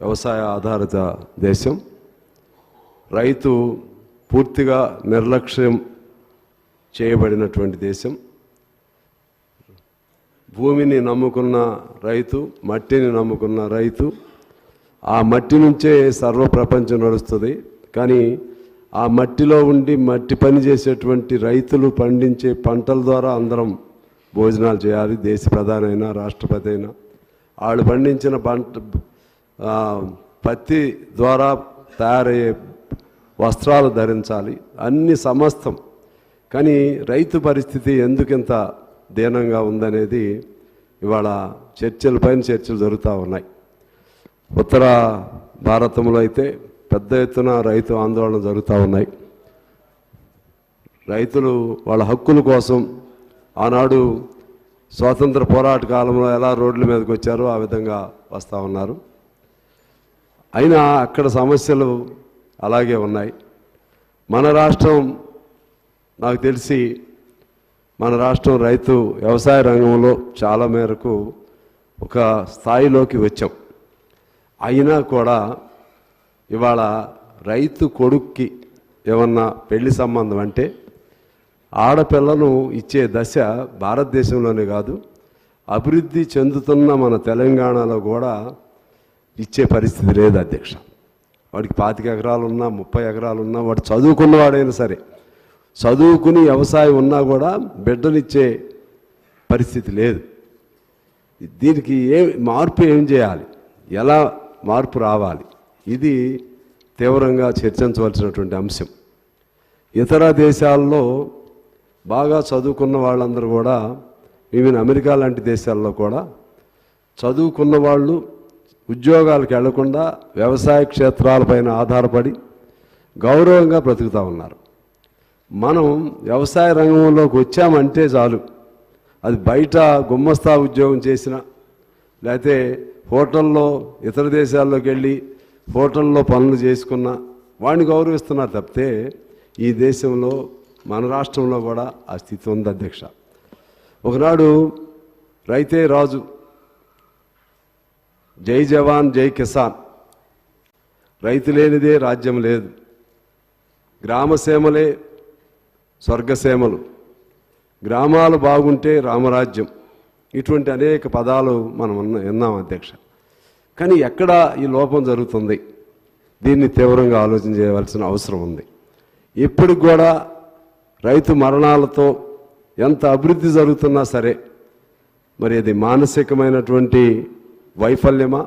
వ్యవసాయ ఆధారిత దేశం. రైతు పూర్తిగా నిర్లక్ష్యం చేయబడినటువంటి దేశం. భూమిని నమ్ముకున్న రైతు మట్టిని నమ్ముకున్న రైతు ఆ మట్టి నుంచే సర్వ ప్రపంచం నడుస్తుంది. కానీ ఆ మట్టిలో ఉండి మట్టి పని చేసేటువంటి రైతులు పండించే పంటల ద్వారా అందరం భోజనాలు చేయాలి. దేశ ప్రధానైనా అయినా రాష్ట్రపతి అయినా. వాళ్ళు పండించిన పంట పత్తి ద్వారా తయారయ్యే వస్త్రాలు ధరించాలి. అన్ని సమస్తం. కానీ రైతు పరిస్థితి ఎందుకింత దీనంగా ఉందనేది ఇవాళ చర్చలపైన చర్చలు జరుగుతూ ఉన్నాయి. ఉత్తర భారతంలో అయితే పెద్ద ఎత్తున రైతు ఆందోళన జరుగుతూ ఉన్నాయి. రైతులు వాళ్ళ హక్కుల కోసం ఆనాడు స్వాతంత్ర పోరాట కాలంలో ఎలా రోడ్ల మీదకి వచ్చారో ఆ విధంగా వస్తూ ఉన్నారు. అయినా అక్కడ సమస్యలు అలాగే ఉన్నాయి. మన రాష్ట్రం నాకు తెలిసి మన రాష్ట్రం రైతు వ్యవసాయ రంగంలో చాలా మేరకు ఒక స్థాయిలోకి వచ్చాం. అయినా కూడా ఇవాళ రైతు కొడుక్కి ఏమన్నా పెళ్ళి సంబంధం అంటే ఆడపిల్లను ఇచ్చే దశ భారతదేశంలోనే కాదు అభివృద్ధి చెందుతున్న మన తెలంగాణలో కూడా ఇచ్చే పరిస్థితి లేదు అధ్యక్ష. వాడికి పాతిక ఎకరాలు ఉన్నా ముప్పై ఎకరాలు ఉన్నా వాడు చదువుకున్నవాడైనా సరే చదువుకుని వ్యవసాయం ఉన్నా కూడా బిడ్డనిచ్చే పరిస్థితి లేదు. దీనికి ఏ మార్పు ఏం చేయాలి? ఎలా మార్పు రావాలి? ఇది తీవ్రంగా చర్చించవలసినటువంటి అంశం. ఇతర దేశాల్లో బాగా చదువుకున్న వాళ్ళందరూ కూడా ఈవెన్ అమెరికా లాంటి దేశాల్లో కూడా చదువుకున్న వాళ్ళు ఉద్యోగాలకు వెళ్ళకుండా వ్యవసాయ క్షేత్రాలపైన ఆధారపడి గౌరవంగా బ్రతుకుతూ ఉన్నారు. మనం వ్యవసాయ రంగంలోకి వచ్చామంటే చాలు. అది బయట గుమ్మస్తా ఉద్యోగం చేసిన లేకపోతే హోటల్లో ఇతర దేశాల్లోకి వెళ్ళి హోటల్లో పనులు చేసుకున్న వాడిని గౌరవిస్తున్నారు తప్పితే ఈ దేశంలో మన రాష్ట్రంలో కూడా ఆ స్థితి ఉంది అధ్యక్ష. ఒకనాడు రైతే రాజు జై జవాన్ జై కిసాన్. రైతు లేనిదే రాజ్యం లేదు. గ్రామసీమలే స్వర్గసీమలు గ్రామాలు బాగుంటే రామరాజ్యం. ఇటువంటి అనేక పదాలు మనం విన్నాం అధ్యక్ష. కానీ ఎక్కడ ఈ లోపం జరుగుతుంది. దీన్ని తీవ్రంగా ఆలోచన చేయవలసిన అవసరం ఉంది. ఇప్పటికి కూడా రైతు మరణాలతో ఎంత అభివృద్ధి జరుగుతున్నా సరే మరి అది మానసికమైనటువంటి వైఫల్యమా?